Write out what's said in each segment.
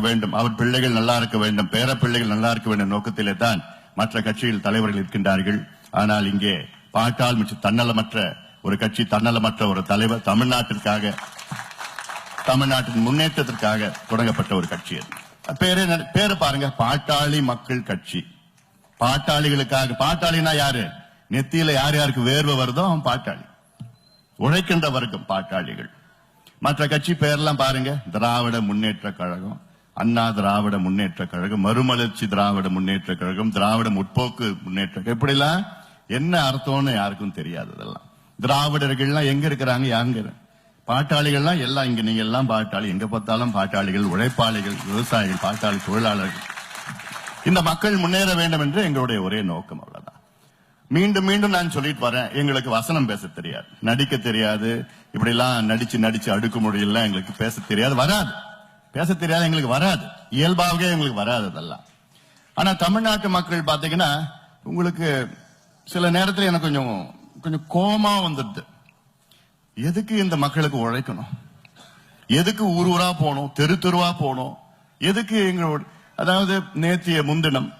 வேண்டும். அவர் பிள்ளைகள் நல்லா இருக்க வேண்டும். பேர பிள்ளைகள் நல்லா இருக்க வேண்டும் நோக்கத்திலே தான் மற்ற கட்சியில் தலைவர்கள் இருக்கின்றார்கள். ஆனால் இங்கே பாட்டால் மற்றும் தன்னலமற்ற ஒரு கட்சி தன்னலமற்ற ஒரு தலைவர் தமிழ்நாட்டிற்காக தமிழ்நாட்டின் முன்னேற்றத்திற்காக தொடங்கப்பட்ட ஒரு கட்சி அது. பேரே என்ன- பேரு பாருங்க. பாட்டாளி மக்கள் கட்சி. பாட்டாளிகளுக்காக பாட்டாளினா யாரு? நெத்தியில யார் யாருக்கு வேர்வை வருதோ அவன் பாட்டாளி. உழைக்கின்ற வர்க்கம் பாட்டாளிகள். மற்ற கட்சி பெயர்லாம் பாருங்க. திராவிட முன்னேற்ற கழகம். அண்ணா திராவிட முன்னேற்ற கழகம் மறுமலர்ச்சி திராவிட முன்னேற்ற கழகம் திராவிட முற்போக்கு முன்னேற்ற கழகம். இப்படிலாம் என்ன அர்த்தம்னு யாருக்கும் தெரியாது இதெல்லாம் திராவிடர்கள்லாம் எங்க இருக்கிறாங்க? யாங்க பாட்டாளிகள்லாம் எல்லாம் இங்க. நீங்க எல்லாம் பாட்டாளி. எங்க பார்த்தாலும் பாட்டாளிகள் உழைப்பாளிகள் விவசாயிகள் பாட்டாளி தொழிலாளர்கள். இந்த மக்கள் முன்னேற வேண்டும் என்று எங்களுடைய ஒரே நோக்கம் அவ்வளவுதான். மீண்டும் மீண்டும் நான் சொல்லிட்டு வரேன். எங்களுக்கு வசனம் பேச தெரியாது. நடிக்க தெரியாது. இப்படி எல்லாம் நடிச்சு நடிச்சு அடுக்குமொழியெல்லாம் எங்களுக்கு பேச தெரியாது. வராது. பேச தெரியாது எங்களுக்கு வராது. இயல்பாகவே எங்களுக்கு வராது அதெல்லாம். ஆனா தமிழ்நாட்டு மக்கள் பாத்தீங்கன்னா உங்களுக்கு சில நேரத்துல எனக்கு கொஞ்சம் கொஞ்சம் கோமா வந்துடுது. எதுக்கு இந்த மக்களுக்கு உழைக்கணும்? எதுக்கு ஊர் ஊரா போகணும்? தெரு தெருவா போகணும்? எதுக்கு எங்களோட அதாவது நேத்திய முன்தினம்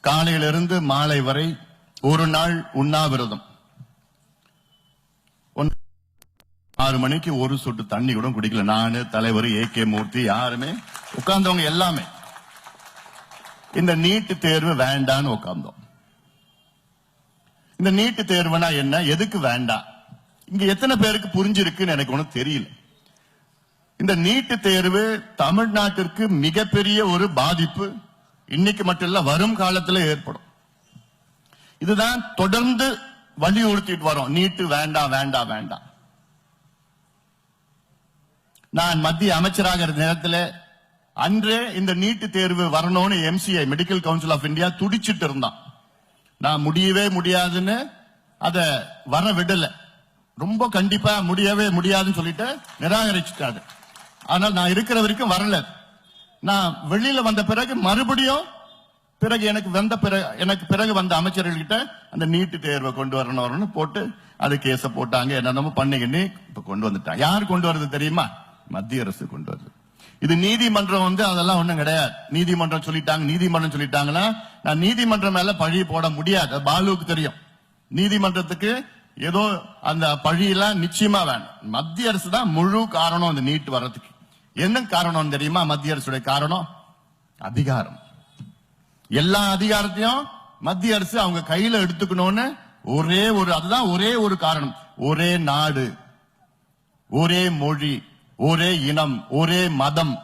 காலையிலிருந்து மாலை வரை ஒரு நாள் உண்ணாவிரதம். ஆறு மணிக்கு ஒரு சொட்டு தண்ணி கூட குடிக்கல. நானு தலைவர் ஏ கே மூர்த்தி யாருமே. உட்கார்ந்தவங்க எல்லாமே. இந்த நீட்டு தேர்வு வேண்டான்னு உட்கார்ந்தோம். இந்த நீட்டு தேர்வுனா என்ன? எதுக்கு வேண்டாம் இங்க எத்தனை பேருக்கு புரிஞ்சிருக்குன்னு எனக்கு ஒன்றும் தெரியல. இந்த நீட்டு தேர்வு தமிழ்நாட்டிற்கு மிகப்பெரிய ஒரு பாதிப்பு. இன்னைக்கு மட்டும் இல்ல வரும் காலத்துல ஏற்படும். இதுதான் தொடர்ந்து வலியுறுத்திட்டு வரோம். நீட்டு வேண்டாம் வேண்டாம் வேண்டாம் நான் மத்திய அமைச்சராக இருந்த நேரத்தில் அன்றே இந்த நீட்டு தேர்வு வரணும்னு MCI medical council of India துடிச்சிட்டு இருந்தான். நான் முடியவே முடியாதுன்னு அதை வர விடல. ரொம்ப கண்டிப்பா முடியவே முடியாதுன்னு சொல்லிட்டு நிராகரிச்சுட்டாரு. ஆனால் நான் இருக்கிற வரைக்கும் வரல. நான் வெளியில வந்த பிறகு மறுபடியும் பிறகு எனக்கு வந்த பிறகு எனக்கு பிறகு வந்த அமைச்சர்கள்கிட்ட அந்த நீட்டு தேர்வை கொண்டு வரணும் வரணும்னு போட்டு அது கேஸ போட்டாங்க என்னென்னமோ பண்ணிக்கின்னு இப்ப கொண்டு வந்துட்டாங்க. யார் கொண்டு வர்றது தெரியுமா? மத்திய அரசு கொண்டு வருது இது நீதிமன்றம் வந்து அதெல்லாம் ஒண்ணும் கிடையாது. நீதிமன்றம் சொல்லிட்டாங்க நீதிமன்றம் சொல்லிட்டாங்கன்னா நான் நீதிமன்றம் மேல பழி போட முடியாது. பாலுவுக்கு தெரியும். நீதிமன்றத்துக்கு ஏதோ அந்த பழியெல்லாம் நிச்சயமா வேணும். மத்திய அரசு தான் முழு காரணம் அந்த நீட் வர்றதுக்கு. என்ன காரணம் தெரியுமா? மத்திய அரசுடைய காரணம்? அதிகாரம். எல்லா அதிகாரத்தையும் மத்திய அரசு அவங்க கையில எடுத்துக்கணும்னு ஒரே ஒரு அதுதான் ஒரே ஒரு காரணம். ஒரே நாடு. ஒரே மொழி. ஒரே இனம் ஒரே மதம்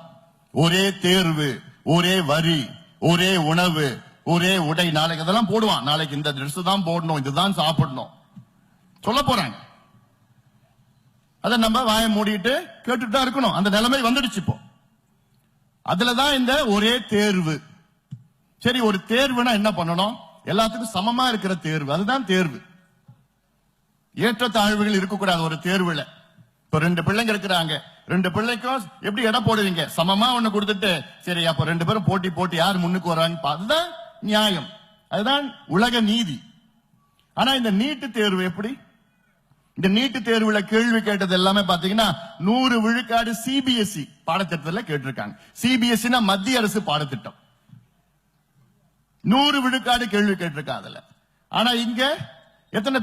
ஒரே தேர்வு ஒரே வரி ஒரே உணவு ஒரே உடை. நாளைக்கு அதெல்லாம் போடுவான். நாளைக்கு இந்த ட்ரெஸ் தான் போடணும் இதுதான் சாப்பிடணும். சொல்ல போறாங்க. அதை நம்ம வாயை மூடிட்டு கேட்டுட்டு தான் இருக்கணும். அந்த நிலைமை வந்துடுச்சு இப்போ. அதுலதான் இந்த ஒரே தேர்வு. சரி ஒரு தேர்வுனா என்ன பண்ணணும்? எல்லாத்துக்கும் சமமா இருக்கிற தேர்வு. அதுதான் தேர்வு. ஏற்றத்தாழ்வுகள் இருக்கக்கூடாது ஒரு தேர்வுல. இப்ப ரெண்டு பிள்ளைங்க இருக்கிறாங்க. ரெண்டு பிள்ளைக்கும் எப்படி இடம் போடுவீங்க? சமமா ஒண்ணு கொடுத்துட்டு சரி அப்ப ரெண்டு பேரும் போட்டி போட்டி யார் முன்னுக்கு வராங்க அதுதான் நியாயம். அதுதான் உலக நீதி. ஆனா இந்த நீட்டு தேர்வு எப்படி? இந்த நீட்டு தேர்வுல கேள்வி கேட்டது எல்லாமே பாத்தீங்கன்னா நூறு விழுக்காடு சிபிஎஸ்இ பாடத்திட்டத்துல கேட்டிருக்காங்க. சிபிஎஸ்இ மத்திய அரசு பாடத்திட்டம். நூறு விழுக்காடு கேள்வி கேட்டிருக்காங்க அதுல. ஆனா இங்க எத்தனை